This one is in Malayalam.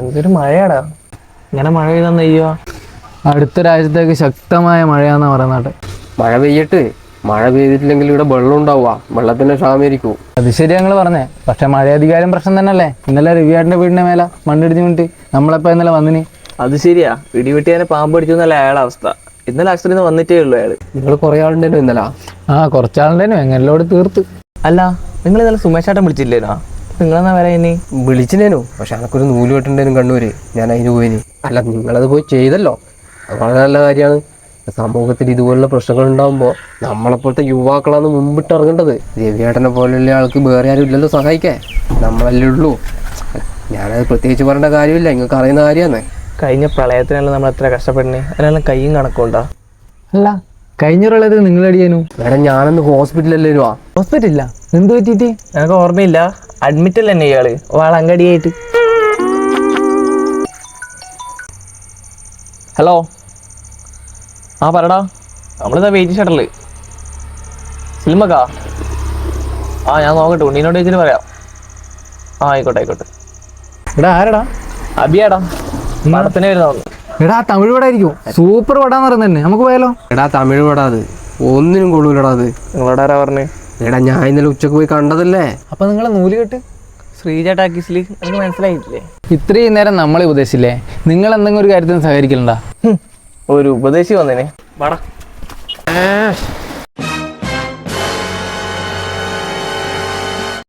എന്തൊരു മഴയാടാ. ഇങ്ങനെ മഴ പെയ്താ നെയ്യോ അടുത്ത രാജ്യത്തേക്ക് ശക്തമായ മഴയാന്നാ പറയുന്നത് മഴ പെയ്യട്ട്. മഴ പെയ്തിട്ടില്ലെങ്കിൽ ഇവിടെ വെള്ളം ഉണ്ടാവുക. വെള്ളത്തിന് ക്ഷാമയിരിക്കും അത് ശരി ഞങ്ങൾ പറഞ്ഞേ. പക്ഷെ മഴയധികാരം പ്രശ്നം തന്നെയല്ലേ? ഇന്നലെ റിവിയാടിന്റെ വീടിന്റെ മേല മണ്ണിടിഞ്ഞു വീണിട്ട് നമ്മളെപ്പോ ഇന്നലെ വന്നിനി. അത് ശരിയാ. ഇടിവെട്ടി തന്നെ പാമ്പ് അടിച്ചു എന്നല്ല അയാളെ അവസ്ഥ. ഇന്നലെ ആക്സിഡന്റ് വന്നിട്ടേ ഉള്ളൂ അയാൾ. നിങ്ങൾ കുറെ ആളുണ്ടേനു ഇന്നലെ? ആ കുറച്ചാളുണ്ടേനു. എങ്ങനെ തീർത്ത്. അല്ല നിങ്ങൾ ഇന്നലെ സുമേഷാട്ടൻ വിളിച്ചില്ലേനാ? നിങ്ങളെന്നാ വരാ ഇനി? വിളിച്ചിനേനു പക്ഷെ അനക്കൊരു നൂൽ കെട്ടുണ്ടേനും കണ്ണൂര്. ഞാൻ അതിന് പോയിന്. അല്ല നിങ്ങളത് പോയി ചെയ്തല്ലോ. അത് വളരെ നല്ല കാര്യമാണ്. സമൂഹത്തിൽ ഇതുപോലുള്ള പ്രശ്നങ്ങൾ ഉണ്ടാകുമ്പോൾ നമ്മളെപ്പോലത്തെ യുവാക്കളാണ് മുമ്പിട്ട് ഇറങ്ങേണ്ടത്. രവിയേട്ടനെ പോലെയുള്ള ആൾക്ക് വേറെ ആരും ഇല്ലല്ലോ സഹായിക്കാൻ. നമ്മളല്ലേ ഉള്ളൂ. ഞാനത് പ്രത്യേകിച്ച് പറയേണ്ട കാര്യമില്ല. നിങ്ങൾക്ക് അറിയുന്ന കാര്യമാണ്. കഴിഞ്ഞ പ്രളയത്തിനല്ല നമ്മൾ എത്ര കഷ്ടപ്പെടുന്നേ? അതിനെല്ലാം കൈയും കണക്കുണ്ടോ അല്ല കഴിഞ്ഞ പ്രളയത്തിൽ നിങ്ങൾ അടിയാനു മേഡം ഞാനന്ന് ഹോസ്പിറ്റലല്ലേ ഹോസ്പിറ്റലില്ല. എന്ത് പറ്റിയിട്ട്? എനിക്ക് ഓർമ്മയില്ല? അഡ്മിറ്റ് അല്ല തന്നെ ഇയാൾ? വളങ്കടിയായിട്ട്. ഹലോ ആ പറടാ. നമ്മളിതാ വെയിറ്റ് ഷട്ടറിൽ സിനിമക്കാ? ആ ഞാൻ നോക്കട്ടെ ഉണ്ണീനോട് ചോദിച്ചിട്ട് പറയാം. ആ ആയിക്കോട്ടെ ആയിക്കോട്ടെ. എടാ ആരടാ? അബിയാടാ. പടത്തിന് വരുന്ന എടാ തമിഴ് പടായിരിക്കും സൂപ്പർ പടാന്ന് പറയുന്നത് തന്നെ. നമുക്ക് പോയാലോ? എടാ തമിഴ് പടാ അത്. ഒന്നിനും കൊള്ളൂലടാ അത്. നിങ്ങളോട് പറഞ്ഞേ? എടാ ഞാൻ ഇന്നലെ ഉച്ചയ്ക്ക് പോയി കണ്ടതല്ലേ? അപ്പൊ നിങ്ങളെ നൂൽ കെട്ട്? ശ്രീജ ടാക്കീസിൽ എനിക്ക് മനസ്സിലായിട്ടില്ലേ? ഇത്രയും നേരം നമ്മളെ ഉപദേശിച്ചില്ലേ? നിങ്ങൾ എന്തെങ്കിലും ഒരു കാര്യത്തിന് സഹകരിക്കലുണ്ടാ? ഒരു ഉപദേശി വന്നേനെ. വാടാ.